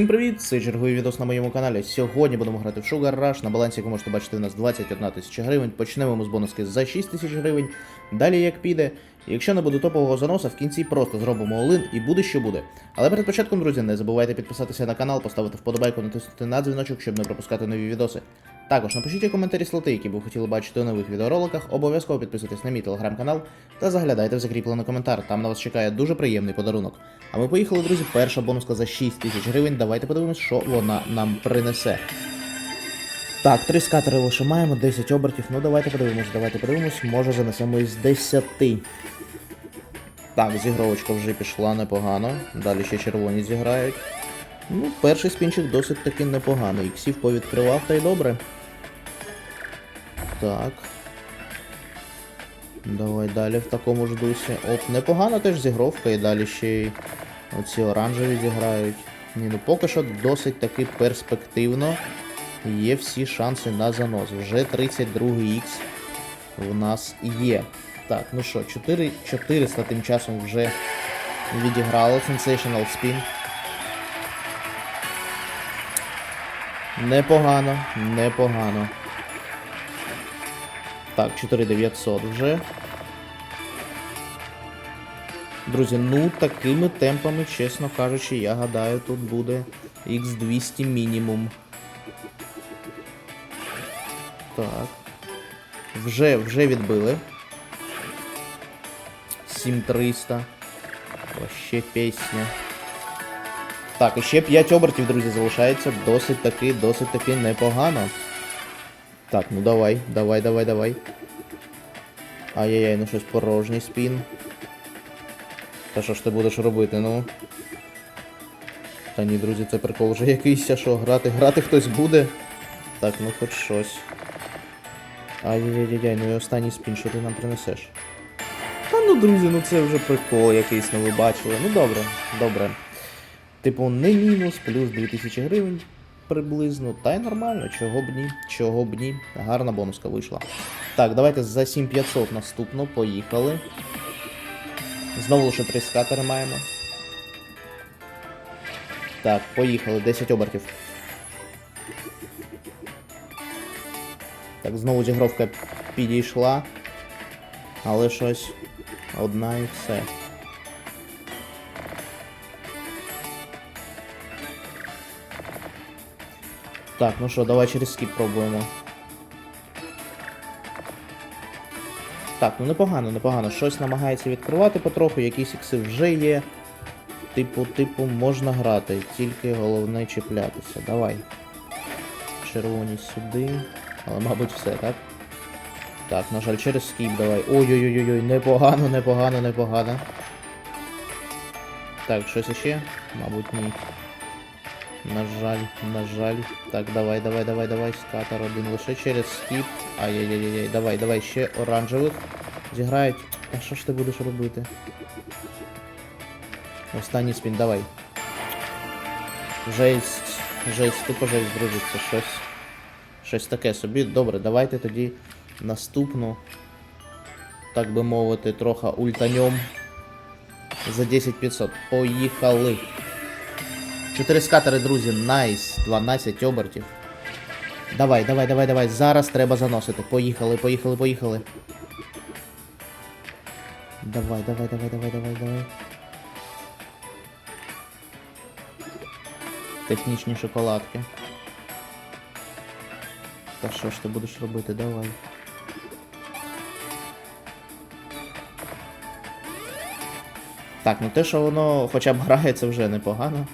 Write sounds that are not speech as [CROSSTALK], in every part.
Усім привіт! Це черговий відос на моєму каналі. Сьогодні будемо грати в Sugar Rush. На балансі, як ви можете бачити, у нас 21 тисяча гривень. Почнемо ми з бонуски за 6 тисяч гривень. Далі як піде. Якщо не буде топового заноса, в кінці просто зробимо олин і буде що буде. Але перед початком, друзі, не забувайте підписатися на канал, поставити вподобайку, натиснути на дзвіночок, щоб не пропускати нові відоси. Також напишіть у коментарі слоти, які б ви хотіли бачити у нових відеороликах. Обов'язково підписуйтесь на мій телеграм-канал та заглядайте в закріплений коментар. Там на вас чекає дуже приємний подарунок. А ми поїхали, друзі. Перша бонуска за 6 тисяч гривень. Давайте подивимось, що вона нам принесе. Так, три скатери лише маємо, 10 обертів. Ну давайте подивимось, давайте подивимось, може занесемо із 10. Так, зігровочка вже пішла непогано. Далі ще червоні зіграють. Ну, перший спінчик досить таки непоганий. Іксів повідкривав та й добре. Так. Давай далі в такому ж дусі. Оп, непогана теж зігровка, і далі ще й оці оранжеві зіграють. Ні, ну поки що досить таки перспективно. Є всі шанси на занос. Вже 32 х в нас є. Так, ну що, 4, 400 тим часом вже відіграло Sensational Spin. Непогано, непогано. Так, 4900 вже. Друзі, ну такими темпами, чесно кажучи, я гадаю, тут буде X200 мінімум. Так. Вже, вже відбили. 7300. Вообще пісня. Так, і ще 5 обертів, друзі, залишається. Досить таки, досить таки непогано. Так, ну давай, давай, давай, давай. Ай-яй-яй, ну щось порожній спін. Та що ж ти будеш робити, ну? Та ні, друзі, це прикол вже якийсь, а що, грати, грати хтось буде. Так, ну хоч щось. Ай-яй-яй-яй, ну і останній спін, що ти нам принесеш? Та ну, друзі, ну це вже прикол якийсь, ну ви бачили. Ну добре, добре. Типу, не мінус, плюс 2000 гривень приблизно. Та й нормально, чого б ні, чого б ні. Гарна бонуска вийшла. Так, давайте за 7500 наступно, поїхали. Знову лише 3 скатери маємо. Так, поїхали, 10 обертів. Так, знову зігровка підійшла. Але щось одна і все. Так, ну що, давай через скіп пробуємо. Так, ну непогано, непогано. Щось намагається відкривати потроху, якісь ікси вже є. Типу, типу, можна грати, тільки головне чіплятися. Давай. Червоні сюди. Але, мабуть, все, так? Так, на жаль, через скіп давай. Ой-ой-ой-ой, непогано, непогано, непогано. Так, щось іще? Мабуть, ні. На жаль, на жаль. Так, давай, давай, давай, давай. Скатер один лише через скіп. Ай-яй-яй-яй, давай, давай, ще оранжевих. Зіграють. А що ж ти будеш робити? Останній спін, давай. Жесть. Жесть, тупо жесть, друзі, це щось. Щось таке собі. Добре, давайте тоді наступну. Так би мовити, трохи ультаньом. За 10500. Поїхали. 4 скатери, друзі, найс. 12 обертів. Давай, давай, давай, давай. Зараз треба заносити. Поїхали, поїхали, поїхали. Давай, давай, давай, давай, давай, давай. Технічні шоколадки. Та що ж ти будеш робити? Давай. Так, ну те, що воно хоча б грає, це вже непогано.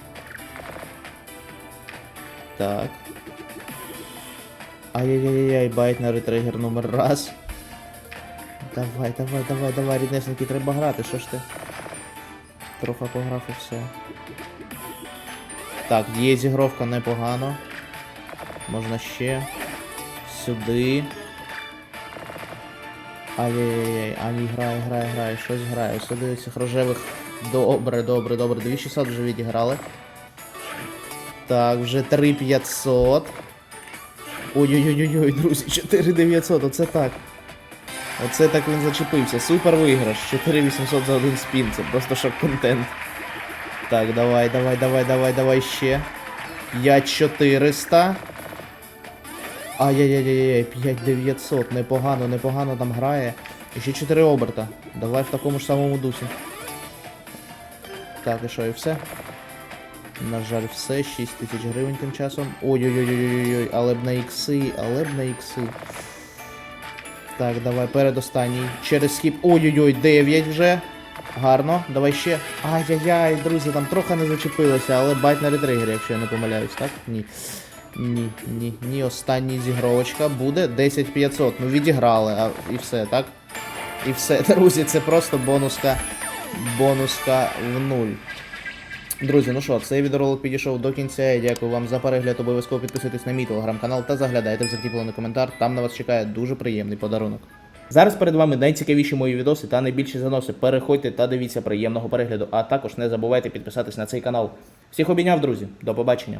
Так. Ай-яй-яй-яй, байт на ретригер номер раз. Давай, давай, давай, давай, ріднесеньки, треба грати, що ж ти? Трохи пограв і все. Так, є зігровка непогано. Можна ще. Сюди. Ай-яй-яй, Ані грає, грає, грає, щось грає. Сюди цих рожевих. Добре, добре, добре. 2600 вже відіграли. Так, вже 3500. Ой-ой-ой-ой, друзі, 4900, оце так. Оце так він зачепився. Супер виграш. 4800 за один спін, це просто шок контент. Так, давай, давай, давай, давай, давай ще. 5400. Ай-яй-яй-яй, 5900. Непогано, непогано там грає. І ще 4 оберта. Давай в такому ж самому дусі. Так, і що, і все? На жаль, все, 6 тисяч гривень тим часом. Ой-ой-ой-ой-ой, але б на ікси, але б на ікси. Так, давай, передостанній. Через скіп. Ой-ой-ой, 9 вже. Гарно, давай ще. Ай-яй-яй, друзі, там трохи не зачепилося, але байт на ретригері, якщо я не помиляюсь, так? Ні. Ні, ні, ні, остання зігровочка буде 10500. Ну відіграли, а і все, так? І все, [LAUGHS] друзі, це просто бонуска. Бонуска в нуль. Друзі, ну що, цей відеоролик підійшов до кінця. Я дякую вам за перегляд. Обов'язково підписуйтесь на мій телеграм-канал та заглядайте в закріплений коментар. Там на вас чекає дуже приємний подарунок. Зараз перед вами найцікавіші мої відоси та найбільші заноси. Переходьте та дивіться приємного перегляду. А також не забувайте підписатись на цей канал. Всіх обійняв, друзі. До побачення.